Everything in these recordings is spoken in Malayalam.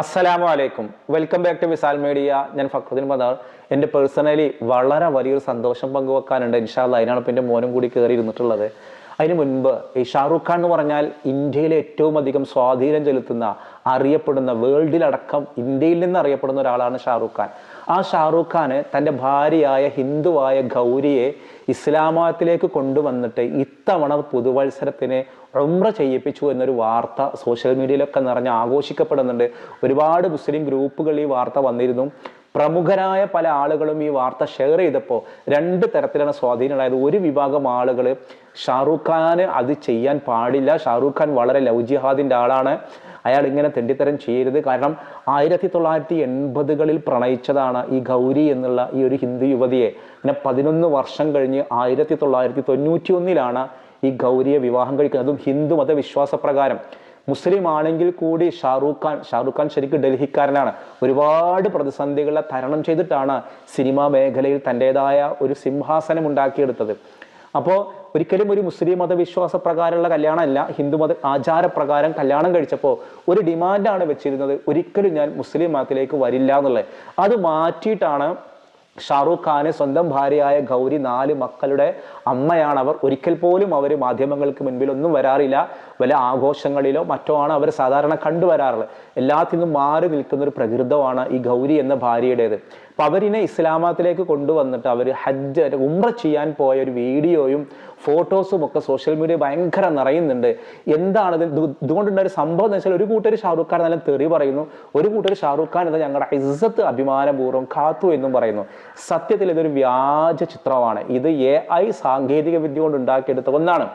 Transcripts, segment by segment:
അസ്സലാമു അലൈക്കും welcome back to Visal media ഞാൻ ഫക്രുദ്ദീൻ മദാർ. എന്റെ പേഴ്സണലി വളരെ വലിയൊരു സന്തോഷം പങ്കുവെക്കാനുണ്ട്. ഇൻഷാല്ല അതിനാണ് ഇപ്പം എന്റെ മോനും കൂടി കയറി ഇരുന്നിട്ടുള്ളത്. അതിന് മുൻപ് ഈ ഷാറൂഖ് ഖാൻ എന്ന് പറഞ്ഞാൽ ഇന്ത്യയിലെ ഏറ്റവും അധികം സ്വാധീനം ചെലുത്തുന്ന അറിയപ്പെടുന്ന വേൾഡിലടക്കം ഇന്ത്യയിൽ നിന്ന് അറിയപ്പെടുന്ന ഒരാളാണ് ഷാറൂഖ് ഖാൻ. ആ ഷാറൂഖ് ഖാന് തന്റെ ഭാര്യയായ ഹിന്ദുവായ ഗൗരിയെ ഇസ്ലാമത്തിലേക്ക് കൊണ്ടുവന്നിട്ട് ഇത്തവണ പുതുവത്സരത്തിന് ഉംറ ചെയ്യിപ്പിച്ചു എന്നൊരു വാർത്ത സോഷ്യൽ മീഡിയയിലൊക്കെ നിറഞ്ഞ് ആഘോഷിക്കപ്പെടുന്നുണ്ട്. ഒരുപാട് മുസ്ലിം ഗ്രൂപ്പുകൾ ഈ വാർത്ത വന്നിരുന്നു. പ്രമുഖരായ പല ആളുകളും ഈ വാർത്ത ഷെയർ ചെയ്തപ്പോൾ രണ്ട് തരത്തിലാണ് സ്വാധീനം ഉണ്ടായത് ഒരു വിഭാഗം ആളുകൾ ഷാറൂഖ് ഖാന് അത് ചെയ്യാൻ പാടില്ല. ഷാറൂഖ് ഖാൻ വളരെ ലവ് ജിഹാദിന്റെ ആളാണ്. അയാൾ ഇങ്ങനെ തെണ്ടിത്തരം ചെയ്യരുത്. കാരണം ആയിരത്തി തൊള്ളായിരത്തി എൺപതുകളിൽ പ്രണയിച്ചതാണ് ഈ ഗൗരി എന്നുള്ള ഈ ഒരു ഹിന്ദു യുവതിയെ. പിന്നെ പതിനൊന്ന് വർഷം കഴിഞ്ഞ് ആയിരത്തി തൊള്ളായിരത്തി തൊണ്ണൂറ്റി ഒന്നിലാണ് ഈ ഗൗരിയെ വിവാഹം കഴിക്കുന്നത് അതും ഹിന്ദു മതവിശ്വാസപ്രകാരം. മുസ്ലിം ആണെങ്കിൽ കൂടി ഷാറൂഖ് ഖാൻ ഷാറൂഖ് ഖാൻ ശരിക്കും ഡൽഹിക്കാരനാണ്. ഒരുപാട് പ്രതിസന്ധികളെ തരണം ചെയ്തിട്ടാണ് സിനിമാ മേഖലയിൽ തന്റെതായ ഒരു സിംഹാസനം ഉണ്ടാക്കിയെടുത്തത്. അപ്പോൾ ഒരിക്കലും ഒരു മുസ്ലിം മതവിശ്വാസ പ്രകാരമുള്ള കല്യാണമല്ല ഹിന്ദു മത ആചാരപ്രകാരം കല്യാണം കഴിച്ചപ്പോൾ ഒരു ഡിമാൻഡാണ് വെച്ചിരുന്നത് ഒരിക്കലും ഞാൻ മുസ്ലിം മതത്തിലേക്ക് വരില്ല എന്നുള്ളത്. അത് മാറ്റിയിട്ടാണ് ഷാറൂഖ് ഖാന് സ്വന്തം ഭാര്യയായ ഗൗരി നാല് മക്കളുടെ അമ്മയാണ് അവർ ഒരിക്കൽ പോലും അവർ മാധ്യമങ്ങൾക്ക് മുൻപിൽ ഒന്നും വരാറില്ല. വല്ല ആഘോഷങ്ങളിലോ മറ്റോ ആണ് അവർ സാധാരണ കണ്ടുവരാറുള്ളത്. എല്ലാത്തിനും മാറി നിൽക്കുന്ന ഒരു പ്രകൃതമാണ് ഈ ഗൗരി എന്ന ഭാര്യയുടേത്. അപ്പം അവരിനെ ഇസ്ലാമത്തിലേക്ക് കൊണ്ടുവന്നിട്ട് അവർ ഹജ്ജ് ഉംറ ചെയ്യാൻ പോയ ഒരു വീഡിയോയും ഫോട്ടോസും ഒക്കെ സോഷ്യൽ മീഡിയ ഭയങ്കര നിറയുന്നുണ്ട്. എന്താണ് ഇത്? ഇതുകൊണ്ടുണ്ടായ ഒരു സംഭവം എന്ന് വെച്ചാൽ ഒരു കൂട്ടർ ഷാറൂഖ് ഖാൻ നല്ല തെറി പറയുന്നു. ഒരു കൂട്ടർ ഷാറൂഖ് ഖാൻ എന്ന ഞങ്ങളുടെ ഇസ്സത്ത് അഭിമാനപൂർവം കാത്തു എന്നും പറയുന്നു. സത്യത്തിൽ ഇതൊരു വ്യാജ ചിത്രമാണ്. ഇത് എ ഐ സാങ്കേതിക വിദ്യ കൊണ്ട് ഉണ്ടാക്കിയെടുത്ത ഒന്നാണ്.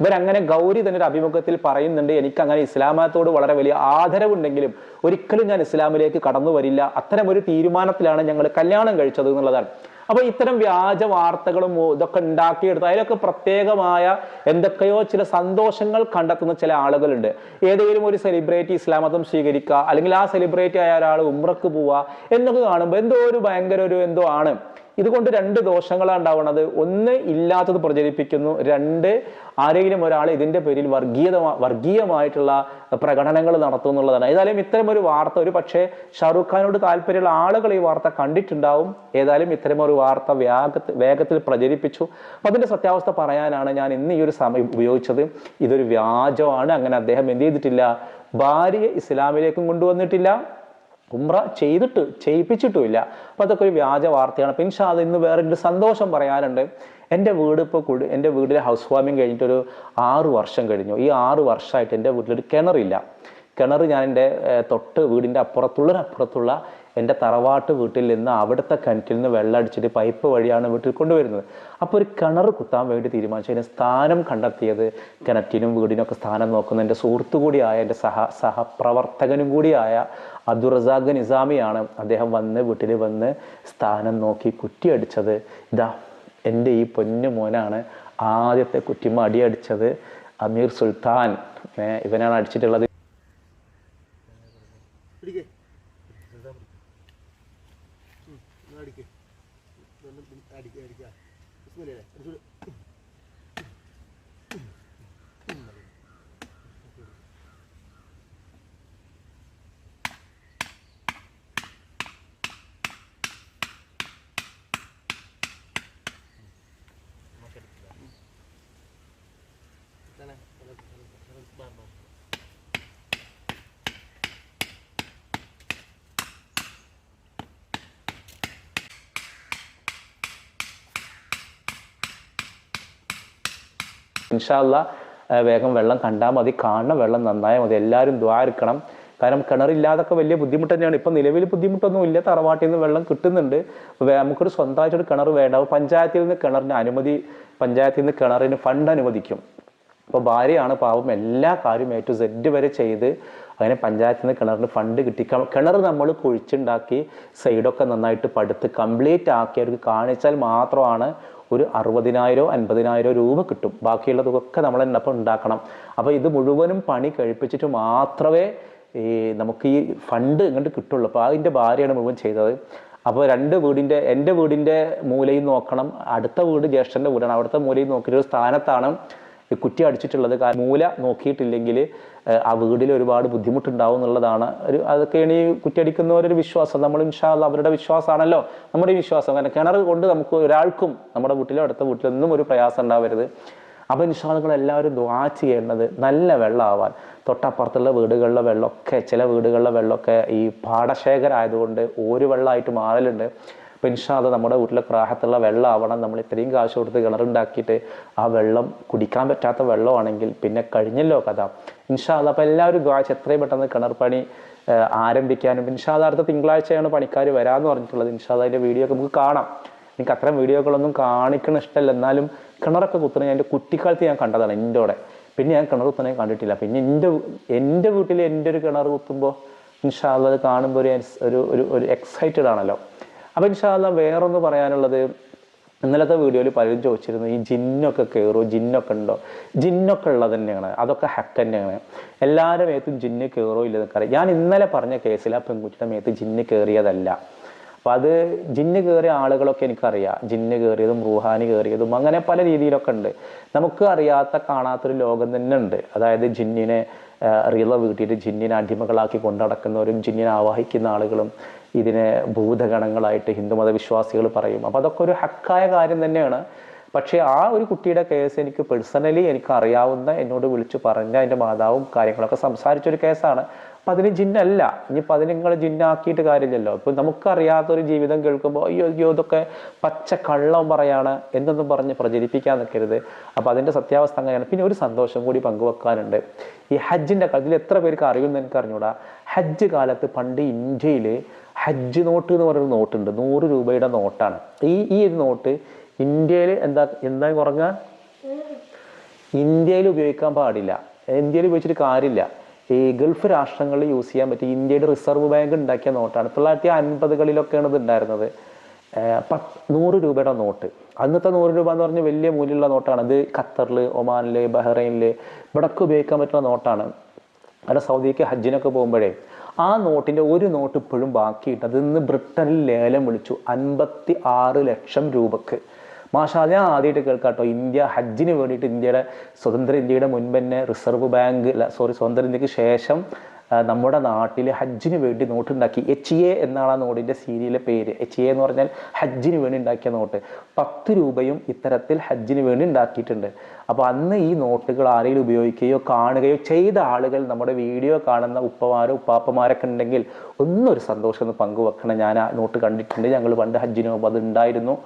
ഇവരങ്ങനെ ഗൗരി തന്നെ ഒരു അഭിമുഖത്തിൽ പറയുന്നുണ്ട് എനിക്ക് അങ്ങനെ ഇസ്ലാമത്തോട് വളരെ വലിയ ആദരവുണ്ടെങ്കിലും ഒരിക്കലും ഞാൻ ഇസ്ലാമിലേക്ക് കടന്നു വരില്ല. അത്തരം ഒരു തീരുമാനത്തിലാണ് ഞങ്ങൾ കല്യാണം കഴിച്ചത് എന്നുള്ളതാണ്. അപ്പൊ ഇത്തരം വ്യാജ വാർത്തകളും ഇതൊക്കെ ഉണ്ടാക്കിയെടുത്ത് അതിലൊക്കെ പ്രത്യേകമായ എന്തൊക്കെയോ ചില സന്തോഷങ്ങൾ കണ്ടെത്തുന്ന ചില ആളുകളുണ്ട്. ഏതെങ്കിലും ഒരു സെലിബ്രിറ്റി ഇസ്ലാം മതം സ്വീകരിക്കുക അല്ലെങ്കിൽ ആ സെലിബ്രിറ്റി ആയ ഒരാൾ ഉമ്രക്ക് പോവുക എന്നൊക്കെ കാണുമ്പോൾ എന്തോ ഒരു ഭയങ്കര ഒരു എന്തോ ആണ്. ഇതുകൊണ്ട് രണ്ട് ദോഷങ്ങളാണ് ഉണ്ടാവുന്നത് ഒന്ന് ഇല്ലാത്തത് പ്രചരിപ്പിക്കുന്നു. രണ്ട് ആരെങ്കിലും ഒരാൾ ഇതിന്റെ പേരിൽ വർഗീയത വർഗീയമായിട്ടുള്ള പ്രകടനങ്ങൾ നടത്തും എന്നുള്ളതാണ്. ഏതായാലും ഇത്തരം ഒരു വാർത്ത ഒരു പക്ഷേ ഷാറൂഖ് ഖാനോട് താല്പര്യമുള്ള ആളുകൾ ഈ വാർത്ത കണ്ടിട്ടുണ്ടാവും. ഏതായാലും ഇത്തരം ഒരു വാർത്ത വേഗത്തിൽ വേഗത്തിൽ പ്രചരിപ്പിച്ചു. അപ്പം അതിന്റെ സത്യാവസ്ഥ പറയാനാണ് ഞാൻ ഇന്ന് ഈ ഒരു സമയം ഉപയോഗിച്ചത്. ഇതൊരു വ്യാജമാണ്. അങ്ങനെ അദ്ദേഹം എന്ത് ചെയ്തിട്ടില്ല? ഭാര്യയെ ഇസ്ലാമിലേക്കും കൊണ്ടുവന്നിട്ടില്ല. ഉംറ ചെയ്തിട്ട് ചെയ്യിപ്പിച്ചിട്ടുമില്ല. അപ്പോൾ അതൊക്കെ ഒരു വ്യാജ വാർത്തയാണ്. അപ്പം ഇൻഷാ അത് ഇന്ന് ഒരു സന്തോഷം പറയാനുണ്ട്. എന്റെ വീട് ഇപ്പോൾ കുടി എന്റെ വീട്ടിലെ ഹൗസ് വാമിങ് കഴിഞ്ഞിട്ടൊരു ആറ് വർഷം കഴിഞ്ഞു. ഈ ആറ് വർഷമായിട്ട് എന്റെ വീട്ടിലൊരു കിണറില്ല. കിണർ ഞാൻ എന്റെ തൊട്ട് വീടിന്റെ അപ്പുറത്തുള്ള അപ്പുറത്തുള്ള എന്റെ തറവാട്ട് വീട്ടിൽ നിന്ന് അവിടുത്തെ കിണറ്റിൽ നിന്ന് വെള്ളം അടിച്ചിട്ട് പൈപ്പ് വഴിയാണ് വീട്ടിൽ കൊണ്ടുവരുന്നത്. അപ്പോൾ ഒരു കിണർ കുത്താൻ വേണ്ടി തീരുമാനിച്ചു. അതിന് സ്ഥാനം കണ്ടെത്തിയത് കിണറ്റിനും വീടിനൊക്കെ സ്ഥാനം നോക്കുന്ന എന്റെ സുഹൃത്തു കൂടിയായ എന്റെ സഹ സഹപ്രവർത്തകനും കൂടിയായ അബ്ദുറസാഖ് നിസാമിയാണ് അദ്ദേഹം വന്ന് വീട്ടിൽ വന്ന് സ്ഥാനം നോക്കി കുറ്റിയടിച്ചത് ഇതാ എന്റെ ഈ പൊന്നു മോനാണ് ആദ്യത്തെ കുറ്റിമ അടിയടിച്ചത്. അമീർ സുൽത്താൻ. ഇവനാണ് അടിച്ചിട്ടുള്ളത്. ഇൻഷാല്ല വേഗം വെള്ളം കണ്ടാൽ മതി കാണണം വെള്ളം നന്നായാൽ മതി എല്ലാവരും ദ്വാരിക്കണം കാരണം കിണറില്ലാതൊക്കെ വലിയ ബുദ്ധിമുട്ട് തന്നെയാണ്. ഇപ്പം നിലവിൽ ബുദ്ധിമുട്ടൊന്നും ഇല്ല തറവാട്ടിൽ നിന്ന് വെള്ളം കിട്ടുന്നുണ്ട്. നമുക്കൊരു സ്വന്തമായിട്ടൊരു കിണർ വേണ്ട. പഞ്ചായത്തിൽ നിന്ന് കിണറിന് അനുമതി പഞ്ചായത്തിൽ നിന്ന് കിണറിന് ഫണ്ട് അനുവദിക്കും. അപ്പോൾ ഭാര്യയാണ് പാവം എല്ലാ കാര്യവും ടു സെഡ് വരെ ചെയ്ത് അങ്ങനെ പഞ്ചായത്തിൽ നിന്ന് കിണറിന് ഫണ്ട് കിട്ടി കിണർ നമ്മൾ കുഴിച്ചുണ്ടാക്കി സൈഡൊക്കെ നന്നായിട്ട് പടുത്ത് കംപ്ലീറ്റ് ആക്കി അവർക്ക് കാണിച്ചാൽ മാത്രമാണ് ഒരു അറുപതിനായിരോ അൻപതിനായിരോ രൂപ കിട്ടും. ബാക്കിയുള്ള ബാക്കിയുള്ളതൊക്കെ നമ്മൾ എന്നപ്പം ഉണ്ടാക്കണം. അപ്പോൾ ഇത് മുഴുവനും പണി കഴിപ്പിച്ചിട്ട് മാത്രമേ ഈ നമുക്ക് ഈ ഫണ്ട് ഇങ്ങോട്ട് കിട്ടുള്ളൂ. അപ്പോൾ അതിന്റെ ഭാര്യയാണ് മുഴുവൻ ചെയ്തത്. അപ്പോൾ രണ്ട് വീടിന്റെ എന്റെ വീടിന്റെ മൂലയും നോക്കണം. അടുത്ത വീട് ജ്യേഷ്ഠന്റെ വീടാണ്. അവിടുത്തെ മൂലയും നോക്കിയിട്ട് ഒരു സ്ഥാനത്താണ് കുറ്റി അടിച്ചിട്ടുള്ളത് കാരണം മൂല നോക്കിയിട്ടില്ലെങ്കിൽ ആ വീടിൽ ഒരുപാട് ബുദ്ധിമുട്ടുണ്ടാവും എന്നുള്ളതാണ് ഒരു അതൊക്കെയാണ് ഈ കുറ്റിയടിക്കുന്നവരൊരു വിശ്വാസം. നമ്മൾ ഇൻഷാല്ല അവരുടെ വിശ്വാസമാണല്ലോ. നമ്മുടെ വിശ്വാസം. കാരണം കിണർ കൊണ്ട് നമുക്ക് ഒരാൾക്കും നമ്മുടെ വീട്ടിലോ അടുത്ത വീട്ടിലോ ഒന്നും ഒരു പ്രയാസം ഉണ്ടാവരുത്. അപ്പോൾ ഇൻഷാളുകൾ എല്ലാവരും ദ്വാ ചെയ്യേണ്ടത് നല്ല വെള്ളമാവാൻ. തൊട്ടപ്പുറത്തുള്ള വീടുകളിലെ വെള്ളമൊക്കെ ചില വീടുകളിലെ വെള്ളമൊക്കെ ഈ പാടശേഖരമായതുകൊണ്ട് ഒരു വെള്ളമായിട്ട് മാറലുണ്ട്. അപ്പോൾ ഇൻഷാല്ല നമ്മുടെ വീട്ടിലെ പ്രാഹത്തുള്ള വെള്ളമാവണം. നമ്മൾ ഇത്രയും കാശ് കൊടുത്ത് കിണറുണ്ടാക്കിയിട്ട് ആ വെള്ളം കുടിക്കാൻ പറ്റാത്ത വെള്ളമാണെങ്കിൽ പിന്നെ കഴിഞ്ഞല്ലോ കഥ. ഇൻഷാല്ല അപ്പോൾ എല്ലാവരും കാശ് എത്രയും പെട്ടെന്ന് കിണർ പണി ആരംഭിക്കാനും. ഇൻഷാല്ല അടുത്ത തിങ്കളാഴ്ചയാണ് പണിക്കാർ വരാമെന്ന് പറഞ്ഞിട്ടുള്ളത്. ഇൻഷാല്ല അതിന്റെ വീഡിയോ ഒക്കെ നമുക്ക് കാണാം. എനിക്ക് അത്തരം വീഡിയോകളൊന്നും കാണിക്കണ ഇഷ്ടമല്ല എന്നാലും കിണറൊക്കെ കുത്തുന്നത് ഞാൻ എന്റെ കുട്ടിക്കാലത്ത് ഞാൻ കണ്ടതാണ് എന്റെ കൂടെ പിന്നെ ഞാൻ കിണർ കുത്തണേ കണ്ടിട്ടില്ല. പിന്നെ എന്റെ എന്റെ വീട്ടിൽ എന്റെ ഒരു കിണർ കുത്തുമ്പോൾ ഇൻഷാല്ല അത് കാണുമ്പോൾ ഒരു ഒരു ഒരു എക്സൈറ്റഡ് ആണല്ലോ. അപ്പോൾ ഇൻഷാല്ല വേറൊന്ന് പറയാനുള്ളത്. ഇന്നലത്തെ വീഡിയോയിൽ പലരും ചോദിച്ചിരുന്നു ഈ ജിന്നൊക്കെ കയറുമോ ജിന്നൊക്കെ ഉണ്ടോ? ജിന്നൊക്കെ ഉള്ളത് തന്നെയാണ്. അതൊക്കെ ഹക്ക് തന്നെയാണ്. എല്ലാവരുടെ മേത്തും ജിന്ന് കയറോ ഇല്ലെന്നൊക്കെ അറിയാം. ഞാൻ ഇന്നലെ പറഞ്ഞ കേസിൽ ആ പെൺകുട്ടിയുടെ മേത്ത് ജിന്ന് കയറിയതല്ല അപ്പം അത് ജിന്ന് കയറിയ ആളുകളൊക്കെ എനിക്കറിയാം. ജിന്ന് കയറിയതും റൂഹാനി കയറിയതും അങ്ങനെ പല രീതിയിലൊക്കെ ഉണ്ട്. നമുക്ക് അറിയാത്ത കാണാത്തൊരു ലോകം തന്നെ ഉണ്ട്. അതായത് ജിന്നിനെ റിയല വീട്ടിയിട്ട് ജിന്നിനെ അടിമകളാക്കി കൊണ്ടടക്കുന്നവരും ജിന്നിനെ ആവാഹിക്കുന്ന ആളുകളും ഇതിനെ ഭൂതഗണങ്ങളായിട്ട് ഹിന്ദുമത വിശ്വാസികൾ പറയും. അപ്പം അതൊക്കെ ഒരു ഹക്കായ കാര്യം തന്നെയാണ്. പക്ഷേ ആ ഒരു കുട്ടിയുടെ കേസ് എനിക്ക് പേഴ്സണലി എനിക്ക് അറിയാവുന്ന എന്നോട് വിളിച്ചു പറഞ്ഞ എന്റെ മാതാവും കാര്യങ്ങളൊക്കെ സംസാരിച്ചൊരു കേസാണ്. അപ്പം അതിന് ജിന്നല്ല. ഇനിയിപ്പോൾ അതിന് നിങ്ങൾ ജിന്നാക്കിയിട്ട് കാര്യമില്ലല്ലോ. ഇപ്പം നമുക്കറിയാത്തൊരു ജീവിതം കേൾക്കുമ്പോൾ അയ്യോ അയ്യോ ഇതൊക്കെ പച്ച കള്ളം പറയാണ് എന്നൊന്നും പറഞ്ഞ് പ്രചരിപ്പിക്കാൻ നിൽക്കരുത്. അപ്പോൾ അതിന്റെ സത്യാവസ്ഥ അങ്ങനെയാണ്. പിന്നെ ഒരു സന്തോഷം കൂടി പങ്കുവെക്കാനുണ്ട്. ഈ ഹജ്ജിന്റെ ഇതിൽ എത്ര പേർക്ക് അറിയുമെന്ന് എനിക്ക് അറിഞ്ഞൂടാ ഹജ്ജ് കാലത്ത് പണ്ട് ഇന്ത്യയിൽ ഹജ്ജ് നോട്ട് എന്ന് പറയുന്ന നോട്ടുണ്ട്. നൂറ് രൂപയുടെ നോട്ടാണ്. ഈ ഈ ഒരു നോട്ട് ഇന്ത്യയിൽ എന്താ എന്താ കുറഞ്ഞ ഇന്ത്യയിൽ ഉപയോഗിക്കാൻ പാടില്ല. ഇന്ത്യയിൽ ഉപയോഗിച്ചിട്ട് കാര്യമില്ല. ഈ ഗൾഫ് രാഷ്ട്രങ്ങളിൽ യൂസ് ചെയ്യാൻ പറ്റിയ ഇന്ത്യയുടെ റിസർവ് ബാങ്ക് ഉണ്ടാക്കിയ നോട്ടാണ്. തൊള്ളായിരത്തി അൻപതുകളിലൊക്കെയാണ് ഇത് ഉണ്ടായിരുന്നത്. പത്ത് നൂറ് രൂപയുടെ നോട്ട്. അന്നത്തെ നൂറ് രൂപ എന്ന് പറഞ്ഞാൽ വലിയ മൂല്യമുള്ള നോട്ടാണ്. അത് ഖത്തറിൽ ഒമാനിൽ ബഹ്റൈനിൽ ഇവിടൊക്കെ ഉപയോഗിക്കാൻ പറ്റുന്ന നോട്ടാണ്. അവിടെ സൗദിക്ക് ഹജ്ജിനൊക്കെ പോകുമ്പോഴേ ആ നോട്ടിന്റെ ഒരു നോട്ട് ഇപ്പോഴും ബാക്കിയിട്ട് അത് ഇന്ന് ബ്രിട്ടനിൽ ലേലം വിളിച്ചു. അൻപത്തി ആറ് ലക്ഷം രൂപക്ക്. മാഷാ ഞാൻ ആദ്യമായിട്ട് കേൾക്കാട്ടോ. ഇന്ത്യ ഹജ്ജിന് വേണ്ടിയിട്ട് ഇന്ത്യയുടെ സ്വതന്ത്ര ഇന്ത്യയുടെ മുൻപ് തന്നെ റിസർവ് ബാങ്ക് സോറി സ്വതന്ത്ര ഇന്ത്യയ്ക്ക് ശേഷം നമ്മുടെ നാട്ടിൽ ഹജ്ജിന് വേണ്ടി നോട്ടുണ്ടാക്കി. എച്ച് എ എന്നാണ് ആ നോട്ടിന്റെ സീരിയലിലെ പേര്. എച്ച് എ എന്ന് പറഞ്ഞാൽ ഹജ്ജിന് വേണ്ടി ഉണ്ടാക്കിയ നോട്ട്. പത്ത് രൂപയും ഇത്തരത്തിൽ ഹജ്ജിന് വേണ്ടി ഉണ്ടാക്കിയിട്ടുണ്ട്. അപ്പോൾ അന്ന് ഈ നോട്ടുകൾ ആരെങ്കിലും ഉപയോഗിക്കുകയോ കാണുകയോ ചെയ്ത ആളുകൾ നമ്മുടെ വീഡിയോ കാണുന്ന ഉപ്പമാരോ ഉപ്പാപ്പമാരൊക്കെ ഉണ്ടെങ്കിൽ ഒന്നൊരു സന്തോഷം ഒന്ന് പങ്കുവെക്കണം. ഞാൻ ആ നോട്ട് കണ്ടിട്ടുണ്ട്. ഞങ്ങൾ പണ്ട് ഹജ്ജിന് അത് ഉണ്ടായിരുന്നു.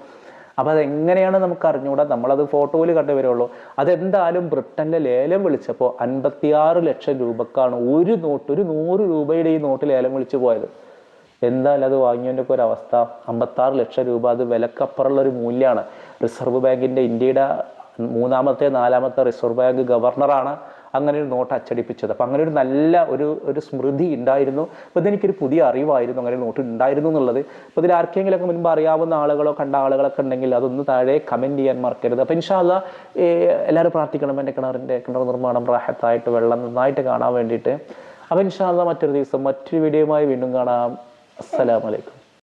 അപ്പോൾ അതെങ്ങനെയാണ് നമുക്ക് അറിഞ്ഞുകൂടാ? നമ്മളത് ഫോട്ടോയിൽ കണ്ടുവരുള്ളൂ അതെന്തായാലും ബ്രിട്ടനിലെ ലേലം വിളിച്ചപ്പോൾ അൻപത്തിയാറ് ലക്ഷം രൂപക്കാണ് ഒരു നോട്ട് ഒരു നൂറ് രൂപയുടെ ഈ നോട്ട് ലേലം വിളിച്ചു പോയത്. എന്തായാലും അത് വാങ്ങിയതിന്റെ ഒക്കെ ഒരു അവസ്ഥ. അമ്പത്താറ് ലക്ഷം രൂപ അത് വിലക്കപ്പുറമുള്ള ഒരു മൂല്യമാണ് റിസർവ് ബാങ്കിന്റെ ഇന്ത്യയുടെ മൂന്നാമത്തെ നാലാമത്തെ റിസർവ് ബാങ്ക് ഗവർണറാണ്. അങ്ങനെ ഒരു നോട്ട് അച്ചടിപ്പിച്ചത്. അപ്പം അങ്ങനെ ഒരു നല്ല ഒരു ഒരു സ്മൃതി ഉണ്ടായിരുന്നു. അപ്പോൾ ഇതെനിക്കൊരു പുതിയ അറിവായിരുന്നു അങ്ങനെ നോട്ട് ഉണ്ടായിരുന്നു എന്നുള്ളത്. അപ്പോൾ ഇതിൽ ആർക്കെങ്കിലൊക്കെ മുൻപ് അറിയാവുന്ന ആളുകളോ കണ്ട ആളുകളൊക്കെ ഉണ്ടെങ്കിൽ അതൊന്ന് താഴെ കമന്റ് ചെയ്യാൻ മറക്കരുത്. അപ്പോൾ ഇൻഷാല്ല എല്ലാവരും പ്രാർത്ഥിക്കണം. എന്റെ കിണറിന്റെ കിണർ നിർമ്മാണം റാഹത്തായിട്ട് വെള്ളം നന്നായിട്ട് കാണാൻ വേണ്ടിയിട്ട്. അപ്പോൾ ഇൻഷാല്ല മറ്റൊരു ദിവസം മറ്റൊരു വീഡിയോയുമായി വീണ്ടും കാണാം. അസ്സലാമലൈക്കും